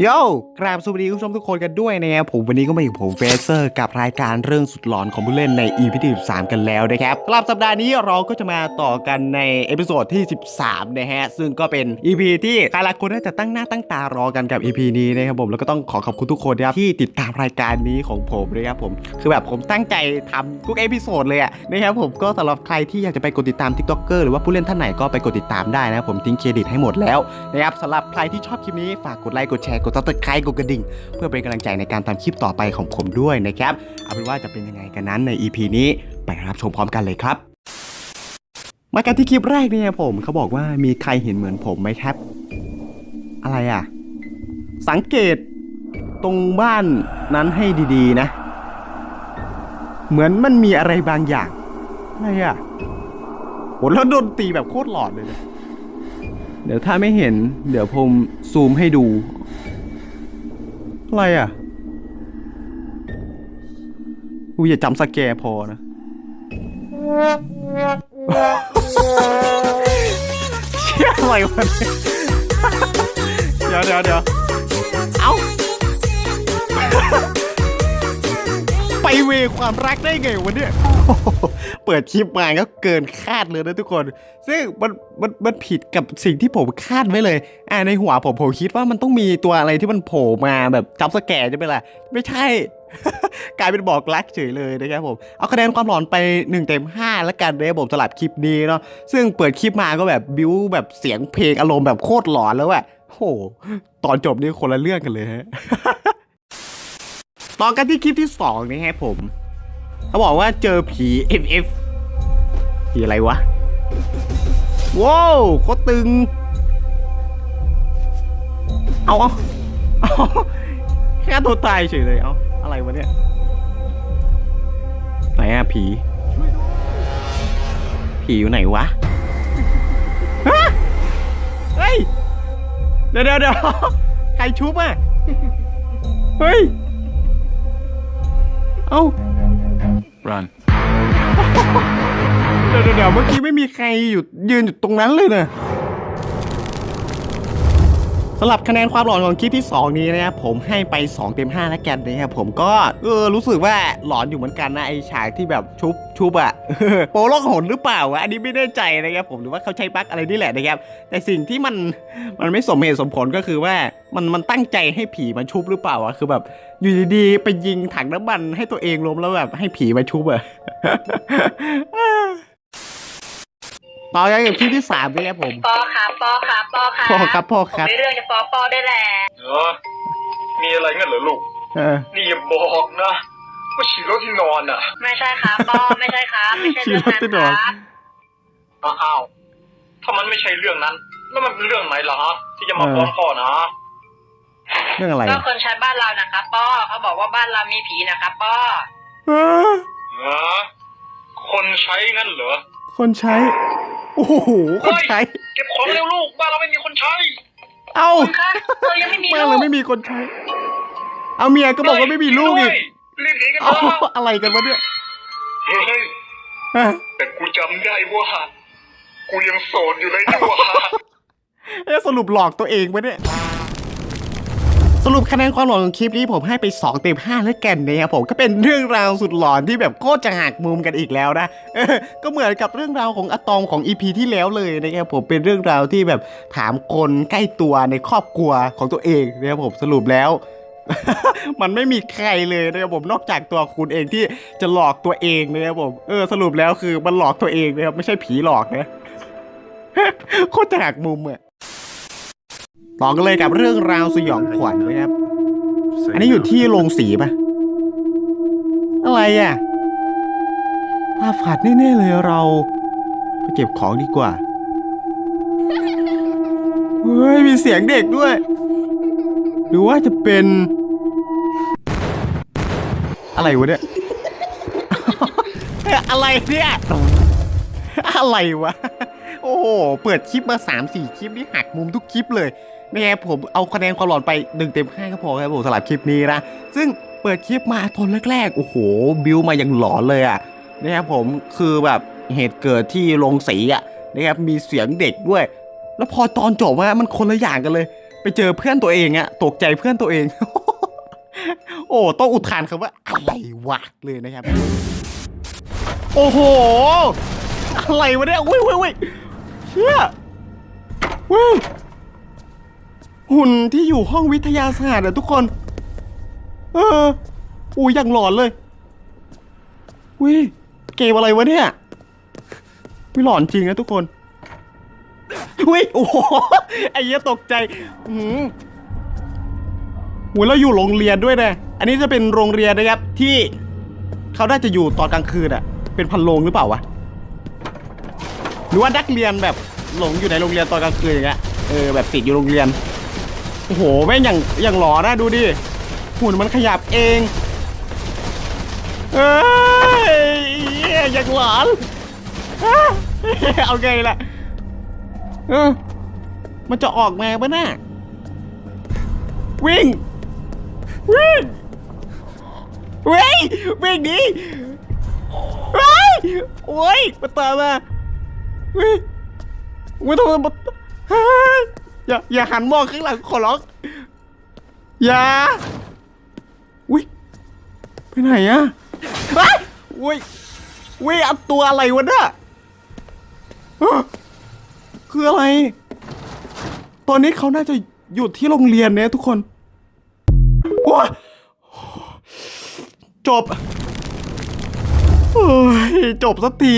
โย่กราบสวัสดีคุณผู้ชมทุกคนกันด้วยนะครับผมวันนี้ก็มาอยู่ผมเฟเซอร์กับรายการเรื่องสุดหลอนของผู้เล่นใน EP ที่13กันแล้วนะครับสำหรับสัปดาห์นี้เราก็จะมาต่อกันในเอพิโซดที่ 13 นะฮะ ซึ่งก็เป็น EP ที่ใครหลายคนน่าจะตั้งหน้าตั้งตารอกันกับ EP นี้นะครับผมแล้วก็ต้องขอขอบคุณทุกคนนะครับที่ติดตามรายการนี้ของผมนะครับผมคือแบบผมตั้งใจทำทุกเอพิโซดเลยอะนะครับผมก็สำหรับใครที่อยากจะไปกดติดตาม TikToker หรือว่าผู้เล่นท่านไหนก็ไปกดติดตามได้นะครับผมทิ้งเครดิตให้หมดแล้วนะครับสำหรับใครที่ชอบคลิปนี้ฝากกดไลค์กดแชร์กดซับสไครกดกระดิ่ง เพื่อเป็นกำลังใจในการทำคลิปต่อไปของผมด้วยนะครับเอาเป็นว่าจะเป็นยังไงกันนั้นใน EP นี้ไปรับชมพร้อมกันเลยครับ มากันที่คลิปแรกเนี่ยผมเขาบอกว่ามีใครเห็นเหมือนผมไหมครับ อะไรอะ สังเกตตรงบ้านนั้นให้ดีๆนะ เหมือนมันมีอะไรบางอย่างอะไรอะโหแล้วโดนตีแบบโคตรหลอดเลยนะเดี๋ยวถ้าไม่เห็น เดี๋ยวผมซูมให้ดู อะไรอะกูอย่าจำสแกร์พอนะ เชี่ยอะไรวะเนี่ยเดี๋ยวเดี๋ยวเดี๋ยวเอ้าไปเวความรักได้ไงวะเนี่ย เปิดคลิปมาก็เกินคาดเลยนะทุกคน ซึ่งมันมันมันผิดกับสิ่งที่ผมคาดไว้เลย อ่าในหัวผมผมคิดว่ามันต้องมีตัวอะไรที่มันโผล่มาแบบจับสแกร์ใช่ไหมล่ะ ไม่ใช่ กลายเป็นบอกรักเฉยเลยนะครับผม เอาคะแนนความหลอนไป1เต็ม5แล้วกันนะครับผมสลับคลิปนี้เนาะ ซึ่งเปิดคลิปมาก็แบบบิวแบบเสียงเพลงอารมณ์แบบโคตรหลอนแล้วอะโห ตอนจบนี่คนละเรื่องกันเลยฮะ ต่อกันที่คลิปที่สองนี่ฮะผม เขาบอกว่าเจอผี FF ผีอะไรวะ ว้าวโคตรตึง เอาเอาแค่ตัวตายเฉยเลย เอาอะไรวะเนี่ย ไหนอะผี ผีอยู่ไหนวะเฮ้ย เดี๋ยวเดี๋ยวเดี๋ยวใครชุบอะเฮ้ย เอ้า Run. เดี๋ยวเดี๋ยวเมื่อกี้ไม่มีใครอยู่ยืนอยู่ตรงนั้นเลยเนะ สำหรับคะแนนความหลอนของคลิปที่ 2 นี้นะครับผมให้ไป 2 เต็ม5แล้วกันนะครับผมก็เออรู้สึกว่าหลอนอยู่เหมือนกันนะไอฉากที่แบบชุบชุบอะโปรโลกหนหรือเปล่าวะอันนี้ไม่แน่ใจนะครับผมหรือว่าเขาใช้บั๊กอะไรนี่แหละนะครับ แต่สิ่งที่มันมันไม่สมเหตุสมผลก็คือว่ามันมันตั้งใจให้ผีมาชุบหรือเปล่าวะคือแบบ อยู่ดีๆไปยิงถังน้ำมันให้ตัวเองล้มแล้วแบบให้ผีมาชุบอะ ต่อกันกับคลิปที่สามนะครับผม ปอครับปอครับปอครับพ่อครับพ่อครับ ผมมีเรื่องจะฟ้องปอได้แหละเหรอมีอะไรงั้นเหรอลูก เออ นี่อย่าบอกนะว่าฉี่รถที่นอนอะไม่ใช่ครับปอไม่ใช่ครับไม่ใช่เรื่องนั้นคิดว่าจะโดนครับอ้าวถ้ามันไม่ใช่เรื่องนั้น แล้วมันเป็นเรื่องไหนล่ะฮะที่จะมาฟ้องพ่อนะเรื่องอะไรก็คนใช้บ้านเรานะครับปอเขาบอกว่าบ้านเรามีผีนะครับปอเออฮะคนใช้งั้นเหรอ คนใช้ โอ้โห คนใช้ เก็บของเร็วลูกบ้านเราไม่มีคนใช้ เอ้าคุณคะเรายังไม่มีบ้านลูเรากไม่มีคนใช้ เอาเมียก็บอกว่าไม่มีลูกอีกรีบหนีกันเอ้าเถอะอะไรกันวะเนี่ยเฮ้ยฮะแต่กูจำได้ว่า กูยังโสดอยู่เลยนี่หว่า เอ๊ะสรุปหลอกตัวเองวะเนี่ย สรุปคะแนนความหลอนของคลิปนี้ผมให้ไป2เต็ม5แล้วกันนะครับผมก็เป็นเรื่องราวสุดหลอนที่แบบโคตรจะหักมุมกันอีกแล้วนะเออก็เหมือนกับเรื่องราวของอะตอมของ EP ที่แล้วเลยนะครับผมเป็นเรื่องราวที่แบบถามคนใกล้ตัวในครอบครัวของตัวเองนะครับผมสรุปแล้ว มันไม่มีใครเลยนะครับผมนอกจากตัวคุณเองที่จะหลอกตัวเองนะครับผมเออสรุปแล้วคือมันหลอกตัวเองนะครับไม่ใช่ผีหลอกนะโคตรจะหักมุมอะ ต่อกันเลยกับเรื่องราวสยองขวัญนะครับ อันนี้อยู่ที่โรงสีปะอะไรอะตาฝาดแน่ๆเลยเราไปเก็บของดีกว่า เฮ้ย มีเสียงเด็กด้วย หรือว่าจะเป็น อะไรวะเนี่ย อะไรเนี่ย อะไรวะ โอ้โห เปิดคลิปมา 3 4 คลิปนี่หักมุมทุกคลิปเลย นะครับผมเอาคะแนนความหลอนไป1เต็ม5ก็พอครับผมสำหรับคลิปนี้นะ ซึ่งเปิดคลิปมาตอนแรกๆ โอ้โห บิวมาอย่างหลอนเลยอะนะครับผมคือแบบเหตุเกิดที่โรงสีอะนะครับมีเสียงเด็กด้วย แล้วพอตอนจบว่ามันคนละอย่างกันเลย ไปเจอเพื่อนตัวเองอะตกใจเพื่อนตัวเอง โอ้ต้องอุทานคำว่าอะไรวะเลยนะครับ โอ้โห อะไรวะเนี่ยอุ้ยอุ้ยอุ้ยเชี่ยเว้ย หุ่นที่อยู่ห้องวิทยาศาสตร์อะทุกคน เอออุ้ยอย่างหลอนเลยอุ้ยเกมอะไรวะเนี่ยวิหลอนจริงนะทุกคนอุ้ยโอ้โหไอ้เหี้ยตกใจอืมโอ้ยเราอยู่โรงเรียนด้วยนะ อันนี้จะเป็นโรงเรียนนะครับที่เขาน่าจะอยู่ตอนกลางคืนอะเป็นพันโรงหรือเปล่าวะ หรือว่านักเรียนแบบหลงอยู่ในโรงเรียนตอนกลางคืนอย่างเงี้ย เออแบบติดอยู่โรงเรียน อ้โหแม่งอย่างอย่างหลอนะดูดิหุ่นมันขยับเองเอ้ยอย่างหลอนอะเอาไงล่ะเออมันจะออกมาปะน่ะวิ่งวิ่งวิ่งวิ่งหนีเฮ้ยโอ้ยมาตามมาเฮ้ยไม่ต้องมาเฮ้ย อย่าอย่าหันมองข้างหลังขอร้องอย่าอุ้ยไปไหนอะไปอุ้ยอุ้ยอันตัวอะไรวะเนี่ยคืออะไร ตอนนี้เขาน่าจะอยู่ที่โรงเรียนเนี่ยทุกคนว้าจบโอ้ยจบสักที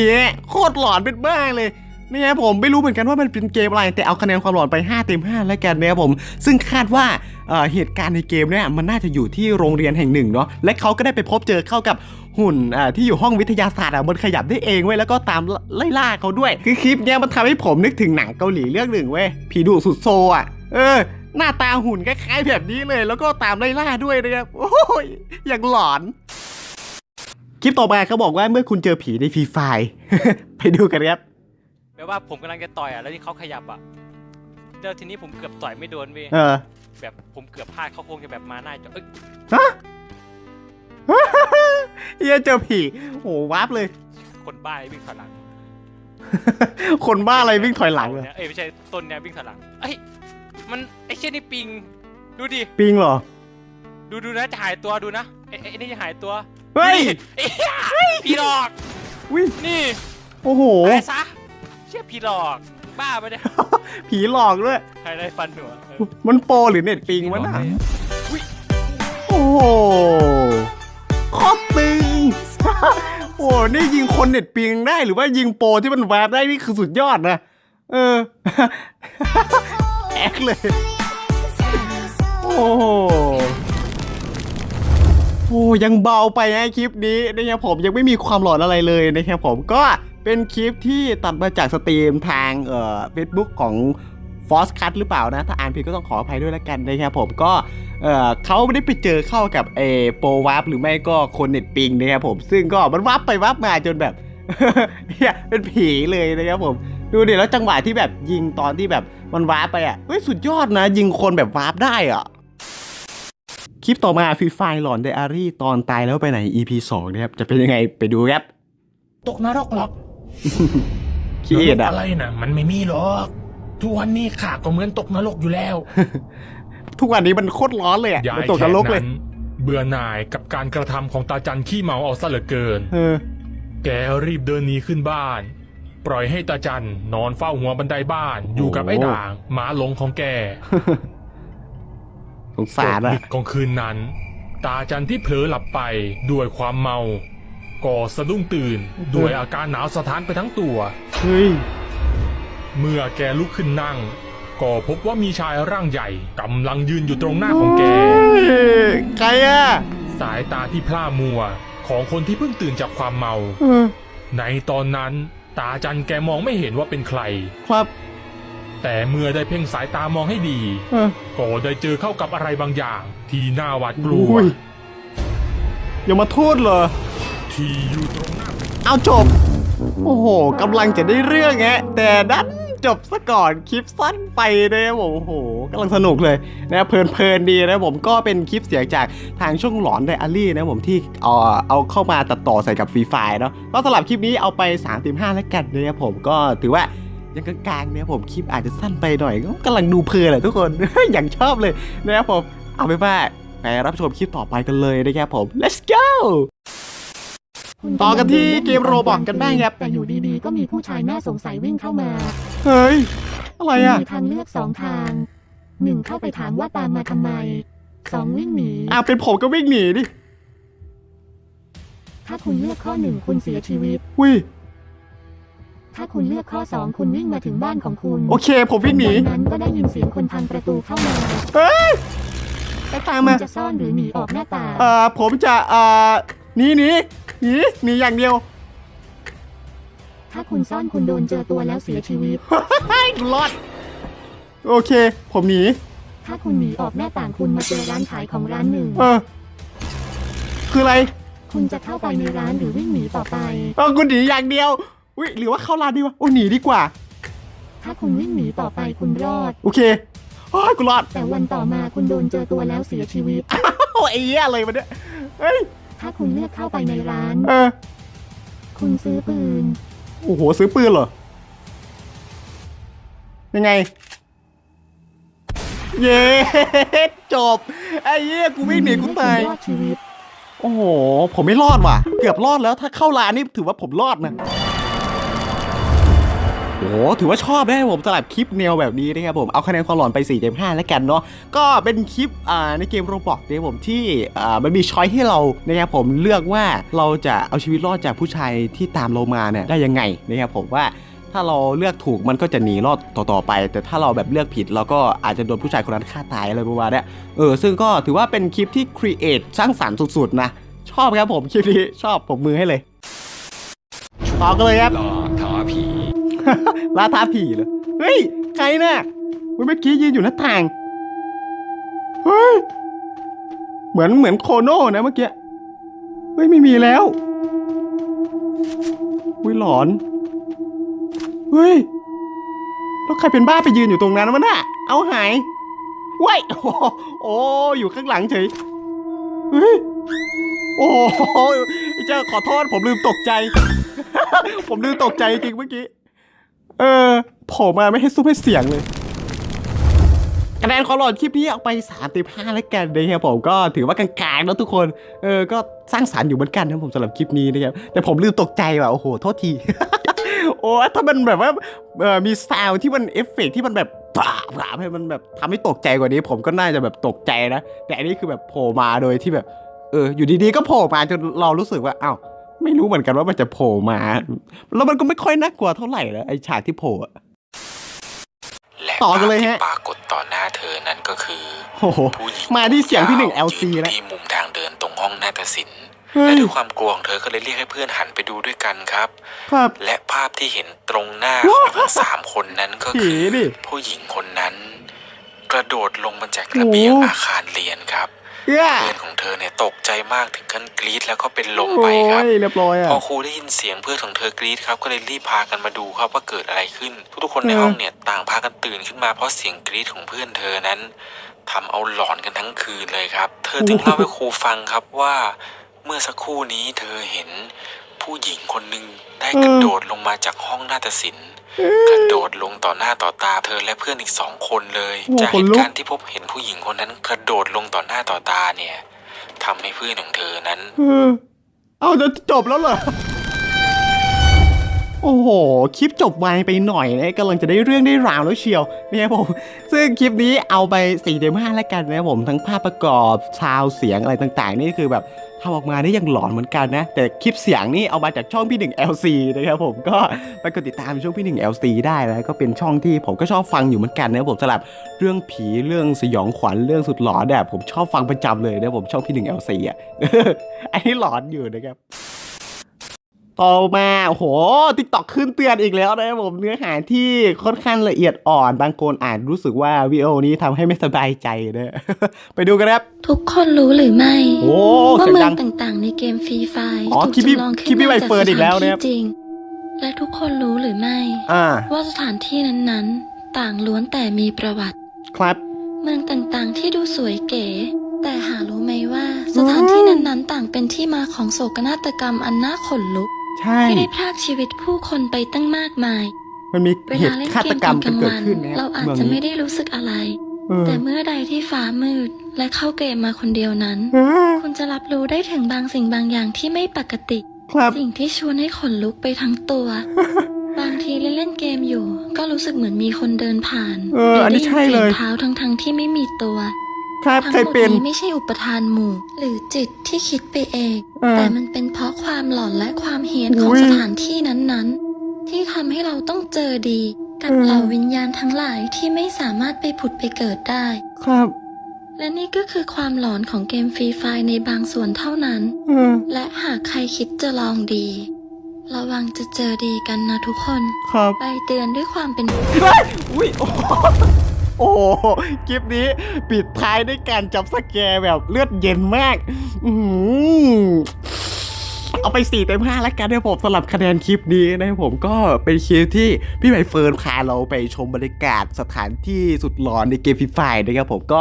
โคตรหลอนเป็นบ้าเลย นี่ครับผมไม่รู้เหมือนกันว่ามันเป็นเกมอะไร แต่เอาคะแนนความหลอนไป 5 เต็ม 5 แล้วกันนะครับผม ซึ่งคาดว่าเเหตุการณ์ในเกมเนี่ยมันน่าจะอยู่ที่โรงเรียนแห่งหนึ่งเนาะและเขาก็ได้ไปพบเจอเข้ากับหุ่นที่อยู่ห้องวิทยาศาสตร์อะมันขยับได้เองเว้ยแล้วก็ตามไล่ล่าเขาด้วย คือคลิปเนี้ยมันทำให้ผมนึกถึงหนังเกาหลีเรื่องหนึ่งเว้ยผีดุสุดโซอะเออหน้าตาหุ่นคล้ายๆแบบนี้เลย แล้วก็ตามไล่ล่าด้วยนะครับโอ้ยอย่างหลอนคลิปต่อมาเขาบอกว่าเมื่อคุณเจอผีในฟรีไฟไปดูกันครับ แปลว่าผมกำลังจะต่อยอะแล้วที่เขาขยับอะแล้วทีนี้ผมเกือบต่อยไม่โดนเว้ยเออ แบบผมเกือบพลาดเขาคงจะแบบมาหน้าจอเอ้ยเฮียเจอผีโอ้วาร์ปเลย คนบ้าไอ้วิ่งถอยหลังคนบ้าอะไรวิ่งถอยหลังเลยเนี่ยเอ้ยไม่ใช่ต้นเนี่ยวิ่งถอยหลังเอ้ยมันไอ้เช่นนี่ปิง ดูดิปิงเหรอ ดูดูนะจะหายตัวดูนะไอ้ไอ้ไอ้นี่จะหายตัวเฮ้ยดูดิไอ้เหี้ยพี่หลอกวินี่ โอ้โห ตายซะเชี่ยพี่หลอก บ้าไปะเนี่ยผีหลอกด้วย ใครได้ฟันหัวเออมันโปรหรือเน็ตปิงวะน่ะอุ๊ยโอ้โหโคตรตึง โอ้นี่ยิงคนเน็ตปิงได้หรือว่ายิงโปรที่มันแวบได้นี่คือสุดยอดนะ เออ แอคเลย โอ้โหโอ้ยังเบาไปนะคลิปนี้นะครับผมยังไม่มีความหลอนอะไรเลยนะครับผมก็ เป็นคลิปที่ตัดมาจากสตรีมทางเอ่อเฟซบุ๊กของฟอสคัทหรือเปล่านะ ถ้าอ่านผิดก็ต้องขออภัยด้วยแล้วกันนะครับผมก็เอ่อเขาไม่ได้ไปเจอเข้ากับเอโปรวับหรือไม่ก็คนเน็ตปิงนะครับผม ซึ่งก็มันวับไปวับมาจนแบบเฮียเป็นผีเลยนะครับผม ดูดิแล้วจังหวะที่แบบยิงตอนที่แบบมันวาร์ปไปอะเฮ้ยสุดยอดนะ ยิงคนแบบวาร์ปได้อะคลิปต่อมาฟรีไฟหลอนไดอารี่ตอนตายแล้วไปไหน EP 2 นะครับ จะเป็นยังไงไปดูครับ ตกนรกหรอก ขี้เกียจนรอะกอะไรนะมันไม่มีหรอกทุกวันนี้ข้าก็เหมือนตกนรกอยู่แล้วทุกวันนี้มันโคตรร้อนเลยอะยามันยตกนแค่รกเลยนั้นเบื่อหน่ายกับการกระทำของตาจันขี้เมาเอาซะเหลือเกิน เออ แกรีบเดินหนีขึ้นบ้าน ปล่อยให้ตาจันนอนเฝ้าหัวบันไดบ้าน อยู่กับไอ้ด่างหมาหลงของแกสงสารอะดึกของคืนนั้น ตาจันที่เผลอหลับไปด้วยความเมา ก่อสะดุ้งตื่นด้วยอาการหนาวสะท้านไปทั้งตัว เฮ้ย เมื่อแกลุกขึ้นนั่ง ก็พบว่ามีชายร่างใหญ่กำลังยืนอยู่ตรงหน้าของแกเฮ้ยใครอะสายตาที่พร่ามัวของคนที่เพิ่งตื่นจากความเมาเออในตอนนั้น ตาจันแกมองไม่เห็นว่าเป็นใคร ครับ แต่เมื่อได้เพ่งสายตามองให้ดีเออก็ได้เจอเข้ากับอะไรบางอย่าง ที่น่าหวาดกลัวอุ้ยอย่ามาโทษเหรอ ทีอยู่ตรงหน้าเอาจบ โอ้โหกำลังจะได้เรื่องแงะแต่ดันจบซะก่อนคลิปสั้นไปเลยผมโอ้โหกำลังสนุกเลยนะเพลินๆดีนะผมก็เป็นคลิปเสียงจากทางช่วงหลอนไดอารี่นะผมที่เอาเอาเข้ามาตัดต่อใส่กับฟรีไฟล์เนาะก็สำหรับคลิปนี้เอาไป3 5แล้วกันนะครับผมก็ถือว่ายังกลางๆเนี่ยผมคลิปอาจจะสั้นไปหน่อยก็กำลังดูเพลินแหละทุกคน อย่างชอบเลยนะครับผมเอาไปนว่าไปรับชมคลิปต่อไปกันเลยนะครับผม let's go ต่อกันที่เกมโรบอกกันบ้างครับแต่อยู่ดีๆ ก็มีผู้ชายน่าสงสัยวิ่งเข้ามา เฮ้ย อะไรอะ มีทางเลือกสองทางหนึ่งเข้าไปถามว่าตามมาทำไมสองวิ่งหนีอ้าวเป็นผมก็วิ่งหนีดิ ถ้าคุณเลือกข้อหนึ่งคุณเสียชีวิตอุ้ยถ้าคุณเลือกข้อสองคุณวิ่งมาถึงบ้านของคุณ โอเค ผมวิ่งหนีดังนั้นก็ได้ยินเสียงคนทางประตูเข้ามาเฮ้ยไปตามคุมาณจะซ่อนหรือหนีออกหน้าต่างเอ่อผมจะเอ่อ หนีหนีหนีหนีอย่างเดียว ถ้าคุณซ่อนคุณโดนเจอตัวแล้วเสียชีวิต ให้รอด โอเค ผมหนี ถ้าคุณหนีออกหน้าต่างคุณมาเจอร้านขายของร้านหนึ่ง เออ คืออะไร คุณจะเข้าไปในร้านหรือวิ่งหนีต่อไป เออกูหนีอย่างเดียว อุ้ยหรือว่าเข้าร้านดีวะโอ้หนีดีกว่า ถ้าคุณวิ่งหนีต่อไปคุณรอด โอเคโอ้ยกูรอดแต่วันต่อมาคุณโดนเจอตัวแล้วเสียชีวิต โอ้ยไอ้เหี้ยอะไรมาเนี่ยเฮ้ย ถ้าคุณเลือกเข้าไปในร้าน เออ คุณซื้อปืน โอ้โห ซื้อปืนเหรอ ยังไง เย้จบ ไอ้เหี้ยกูวิ่งหนีกูตายให้คุณรอดชีวิต โอ้โห ผมไม่รอดว่ะ เกือบรอดแล้ว ถ้าเข้าร้านนี่ถือว่าผมรอดนะ โอ้โหถือว่าชอบนะผมสำหรับคลิปแนวแบบนี้นะครับผมเอาคะแนนความหลอนไป4เต็ม5แล้วกันเนาะก็เป็นคลิปในเกมโรบอกนะครับผมที่มันมีช้อยให้เรานะครับผมเลือกว่าเราจะเอาชีวิตรอดจากผู้ชายที่ตามเรามาเนี่ยได้ยังไงนะครับผมว่าถ้าเราเลือกถูกมันก็จะหนีรอดต่อๆไป แต่ถ้าเราแบบเลือกผิดเราก็อาจจะโดนผู้ชายคนนั้นฆ่าตายอะไรประมาณนี้เออซึ่งก็ถือว่าเป็นคลิปที่ครีเอทสร้างสรรค์สุดๆนะชอบครับผมคลิปนี้ชอบผมมือให้เลยต่อกันเลยครับ ล่าท้าผีล่าท้าผีเลยเฮ้ย ใครน่ะเฮ้ยเมื่อกี้ยืนอยู่หน้าต่าง เฮ้ย เหมือนเหมือนโคโน่นะเมื่อกี้ เฮ้ย ไม่มีแล้วอุ้ยหลอน เฮ้ย แล้วใครเป็นบ้าไปยืนอยู่ตรงนั้นวะน่ะ เอาหายว้ยโอ้อยู่ข้างหลังเฉย เฮ้ย โอ้โหเจ้าขอโทษผมลืมตกใจ ผมลืมตกใจจริงเมื่อกี้ เออโผล่มาไม่ให้ซุ้มให้เสียงเลยคะแนนความหลอนคลิปนี้เอาไป3เต็ม5แล้วกันนะครับผมก็ถือว่ากลางๆแล้วทุกคน เออ ก็สร้างสารรค์อยู่เหมือนกันนะผมสำหรับคลิปนี้นะครับ แต่ผมลืมตกใจว่ะ โอ้โห โทษที โอ้ถ้ามันแบบว่ามีซาวด์ที่มันเอฟเฟกต์ที่มันแบบปราบราบให้มันแบบทำให้ตกใจกว่านี้ ผมก็น่าจะแบบตกใจนะ แต่อันนี้คือแบบโผล่มาโดยที่แบบ เออ อยู่ดีๆ ก็โผล่มาจนเรารู้สึกว่า อ้าว ไม่รู้เหมือนกันว่ามันจะโผล่มา แล้วมันก็ไม่ค่อยน่ากลัวเท่าไหร่นะไอฉากที่โผล่อะและต่อกันเลยฮะภาพที่ปรากฏต่อหน้าเธอนั้นก็คือโอ้โหผู้หญิงมาที่เสียงพี่หนึ่งยาว LC ยืนอยู่แล้วที่มุมทางเดินตรงห้องนาฏศิลป์เฮ้และยด้วยความกลัวของเธอก็เลยเรียกให้เพื่อนหันไปดูด้วยกันครับ ครับ และภาพที่เห็นตรงหน้าของทั้งสามคนนั้นก็ผีคือดิผู้หญิงคนนั้น กระโดดลงมาจากระเบียงโอ้อาคารเรียนครับ เอื้อเพื่อนของเธอเนี่ยตกใจมากถึงขั้นกรี๊ดแล้วก็เป็นลมโอ้ไปครับยเรียบร้อยอะพอครูได้ยินเสียงเพื่อนของเธอกรี๊ดครับก็เลยรีบพากันมาดูครับว่าเกิดอะไรขึ้น ทุกๆคนในเออห้องเนี่ยต่างพากันตื่นขึ้นมาเพราะเสียงกรี๊ดของเพื่อนเธอนั้นทำเอาหลอนกันทั้งคืนเลยครับ เธอจึงเล่าให้ครูฟังครับว่าเมื่อสักครู่นี้เธอเห็นผู้หญิงคนหนึ่งได้กระโดดลงมาจากห้องนาฏศิลป์ กระโดดลงต่อหน้าต่อตาเธอและเพื่อนอีกสองคนเลย โอ้จากขเหนตุลุก การณ์ที่พบเห็นผู้หญิงคนนั้นกระโดดลงต่อหน้าต่อตาเนี่ยทำให้เพื่อนของเธอนั้น เออเอาจะจบแล้วเหรอ โอ้โห คลิปจบไวไปหน่อยนะกำลังจะได้เรื่องได้ราวแล้วเชียวเนี่ยผม ซึ่งคลิปนี้เอาไป4เต็ม5แล้วกันนะผมทั้งภาพประกอบซาวเสียงอะไรต่างๆ นี่คือแบบทำออกมาได้ยังหลอนเหมือนกันนะ แต่คลิปเสียงนี่เอามาจากช่องพี่หนึ่ง LC นะครับผมก็ไปกดติดตามช่องพี่หนึ่ง LC ได้นะก็เป็นช่องที่ผมก็ชอบฟังอยู่เหมือนกันนะผมสำหรับเรื่องผีเรื่องสยองขวัญเรื่องสุดหลอนเนี่ยผมชอบฟังประจำเลยนะผมช่องพี่หนึ่ง LC อะอันนี้หลอนอยู่นะครับ ต่อมาโอ้โหติ๊กตอกขึ้นเตือนอีกแล้วนะครับผมเนื้อหาที่ค่อนข้างละเอียดอ่อน บางคนอาจรู้สึกว่าวิดีโอนี้ทำให้ไม่สบายใจนะไปดูกันครับ ทุกคนรู้หรือไม่โอ้ว่าเสียงเมืดัองงต่างๆ ในเกมฟรีไฟอ๋อถูกคลิปพี่จำลองคลิขึ้ปนพี่มาใบจากเฟิร์นสอีกแล้วถานนะคที่รับจริง และทุกคนรู้หรือไม่อ่าว่าสถานที่นั้นๆ ต่างล้วนแต่มีประวัติ ครับ เมืองต่างๆ ที่ดูสวยเก๋แต่หารู้ไหมว่าสถานที่นั้นๆ ต่างเป็นที่มาของโศกนาฏกรรมอันน่าขนลุก ใช่ ที่ได้พรากชีวิตผู้คนไปตั้งมากมาย มันมีเวเหลาตุเล่นฆาเกตมกรตรอมนกกัลานงเกิดวันขึ้นนะครับเราอาจเมืองจะนี้ไม่ได้รู้สึกอะไร เออแต่เมื่อใดที่ฟ้ามืดและเข้าเกมมาคนเดียวนั้น เออคุณจะรับรู้ได้ถึงบางสิ่งบางอย่างที่ไม่ปกติ ครับ สิ่งที่ชวนให้ขนลุกไปทั้งตัว บางทีเล่นเล่นๆเกมอยู่ ก็รู้สึกเหมือนมีคนเดินผ่านเอออันนี้ใช่เลยหรือได้นสีงเท้าทั้งทั้งๆที่ไม่มีตัว ครับทั้งเคยหมดเป็น นี้ไม่ใช่อุปทานหมู่ หรือจิตที่คิดไปเอง เออแต่มันเป็นเพราะความหลอนและความเฮี้ยนของอุ๊ยสถานที่นั้นๆ ที่ทำให้เราต้องเจอดี กับเออ เหล่าวิญญาณทั้งหลายที่ไม่สามารถไปผุดไปเกิดได้ ครับและนี่ก็คือความหลอนของเกมฟรีไฟในบางส่วนเท่านั้น เออและหากใครคิดจะลองดี ระวังจะเจอดีกันนะทุกคน ครับ ไปเตือนด้วยความเป็นเฮ้ยอุ้ยโอ้โห โอ้โหคลิปนี้ปิดท้ายด้วยการจับสแกร์แบบเลือดเย็นมาก อืเอาไป4เต็ม5แล้วกันนะผมสำหรับคะแนนคลิปนี้นะผมก็เป็นคลิปที่พี่ใบเฟิร์นพาเราไปชมบรรยากาศสถานที่สุดหลอนในเกมฟรีไฟนะครับผมก็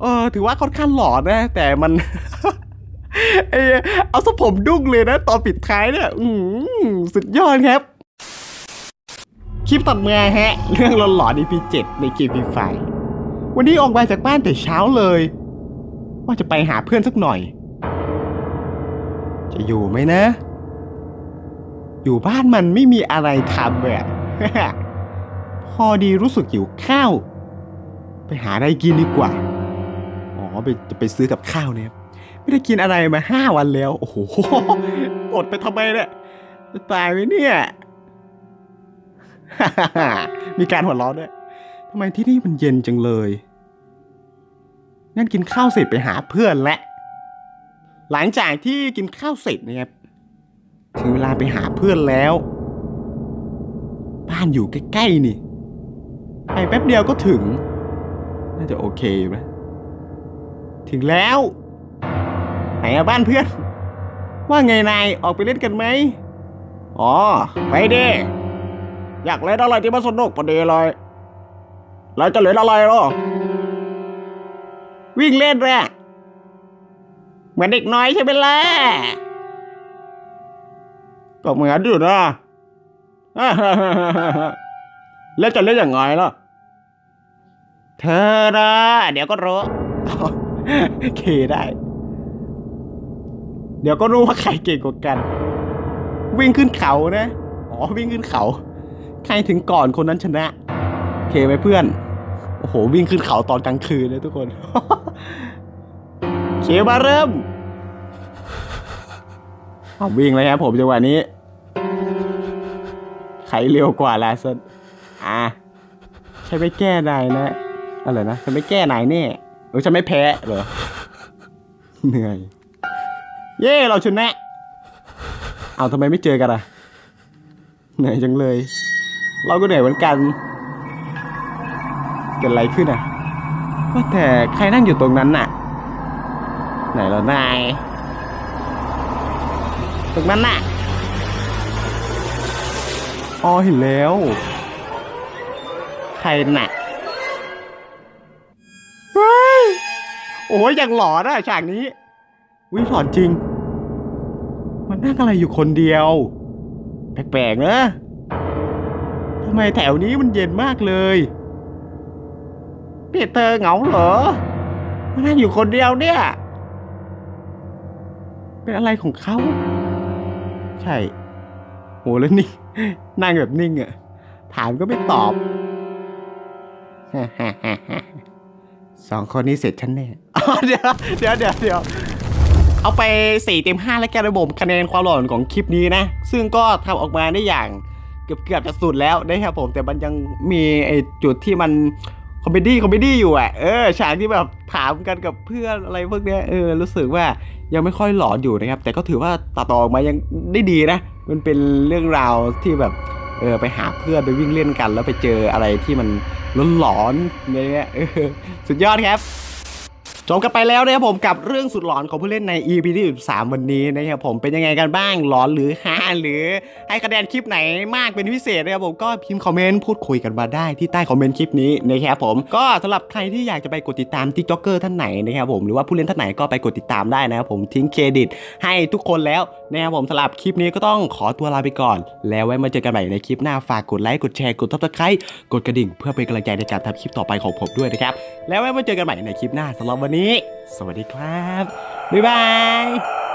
เออถือว่าค่อนข้างหลอนนะ แต่มันเอาสะผมดุ้งเลยนะ ตอนปิดท้ายเนี่ย อืสุดยอดครับ คลิปตัดเมาฮะ เรื่องหลอนๆ EP 7ในเกมฟรีไฟวันนี้ออกมาจากบ้านแต่เช้าเลย ว่าจะไปหาเพื่อนสักหน่อย จะอยู่ไหมนะ อยู่บ้านมันไม่มีอะไรทำแบบพอดีรู้สึกหิวข้าว ไปหาอะไรกินดีกว่า อ๋อไปจะไปซื้อกับข้าวเนี่ยไม่ได้กินอะไรมาห้าวันแล้ว โอ้โหอดไปทำไมเนี่ยจะตายไหมเนี่ย มีการหัวเราะด้วยทำไมที่นี่มันเย็นจังเลยงั้นกินข้าวเสร็จไปหาเพื่อนและ หลังจากที่กินข้าวเสร็จนะครับถึงเวลาไปหาเพื่อนแล้ว บ้านอยู่ใกล้ๆนี่ ไปแป๊บเดียวก็ถึง น่าจะโอเคไหมถึงแล้ว ไหนอะบ้านเพื่อน ว่าไงนาย ออกไปเล่นกันไหม อ๋อ ไปดิ อยากเล่นอะไรที่มันสนุกพอดีเลยเราจะเล่นอะไรหรอวิ่งเล่นแหละเหมือนเด็กน้อยใช่ไหมล่ะก็เหมือนอยู่นะแล้วจะเล่นอยังไงล่ะ เธอนะเดี๋ยวก็รู้เคได้ เดี๋ยวก็รู้ว่าใครเก่งกว่ากัน วิ่งขึ้นเขานะ อ๋อ วิ่งขึ้นเขา ใครถึงก่อนคนนั้นชนะเคไหมเพื่อน โอ้โห วิ่งขึ้นเขาตอนกลางคืนเลยทุกคนเคมาเริ่มเอาวิ่งเลยครับผมจังหวะนี้ ใครเร็วกว่าลาสันอะใช่ไม่แก้นายนะอะไรนะฉันไม่แก้นายแน่เออฉันไม่แพ้เหรอเหนื่อย เย่เราชนะเอาทำไมไม่เจอกันอะเหนื่อยจังเลย เราก็เหนื่อยเหมือนกัน เกิดอะไรขึ้นอะว่าแต่ใครนั่งอยู่ตรงนั้นน่ะ ไหนแล้วนาย ตรงนั้นน่ะ อ๋อเห็นแล้ว ใครน่ะเฮ้ยโอ้ยอย่างหลอนอะฉากนี้ วิหลอนจริง มันนั่งอะไรอยู่คนเดียว แปลกๆนะ ไมแถวนี้มันเย็นมากเลยพี่เตอเหงาเหรอมานั่งอยู่คนเดียวเนี่ย เป็นอะไรของเขา ใช่ โหแล้วนิ่ง นั่งแบบนิ่งอะถามก็ไม่ตอบสองคนนี้เสร็จฉันแน่เดี๋ยวเดี๋ยวเดี๋ยวเดี๋ยวเอาไปสี่เต็มห้าแล้วกันระบบคะแนนความหลอนของคลิปนี้นะ ซึ่งก็ทำออกมาได้อย่าง เกือบเกือบจะสุดแล้วนะครับผมแต่มันยังมีไอ้จุดที่มันคอมเมดี้คอมเมดี้อยู่อะเออฉากที่แบบถามกันกับเพื่อนอะไรพวกเนี้ยเออรู้สึกว่ายังไม่ค่อยหลอนอยู่นะครับ แต่ก็ถือว่าตัดต่อออกมายังได้ดีนะ มันเป็นเรื่องราวที่แบบเออไปหาเพื่อนไปวิ่งเล่นกัน แล้วไปเจออะไรที่มันหลอนๆเนี่ยเออสุดยอดครับ จบกันไปแล้วนะครับผมกับเรื่องสุดหลอนของผู้เล่นใน EP ที่13วันนี้นะครับผมเป็นยังไงกันบ้างหลอนหรือฮาหรือให้คะแนนคลิปไหนมากเป็นพิเศษนะครับผมก็พิมพ์คอมเมนต์พูดคุยกันมาได้ที่ใต้คอมเมนต์คลิปนี้นะครับผมก็สำหรับใครที่อยากจะไปกดติดตามทิกจ็อกเกอร์ท่านไหนนะครับผมหรือว่าผู้เล่นท่านไหนก็ไปกดติดตามได้นะครับผมทิ้งเครดิตให้ทุกคนแล้วนะครับผมสำหรับคลิปนี้ก็ต้องขอตัวลาไปก่อน แล้วไว้มาเจอกันใหม่ในคลิปหน้าฝากกดไลค์กดแชร์กดซับสไครต์กดกระดิ่งเพื่อเป็นกำลังใจในการทำคลิปต่อไปของผมด้วยนะครับแล้วไว้มาเจอกันใหม่ในคลิปหน้าสำหรับวันนี้ สวัสดีครับ บ๊ายบาย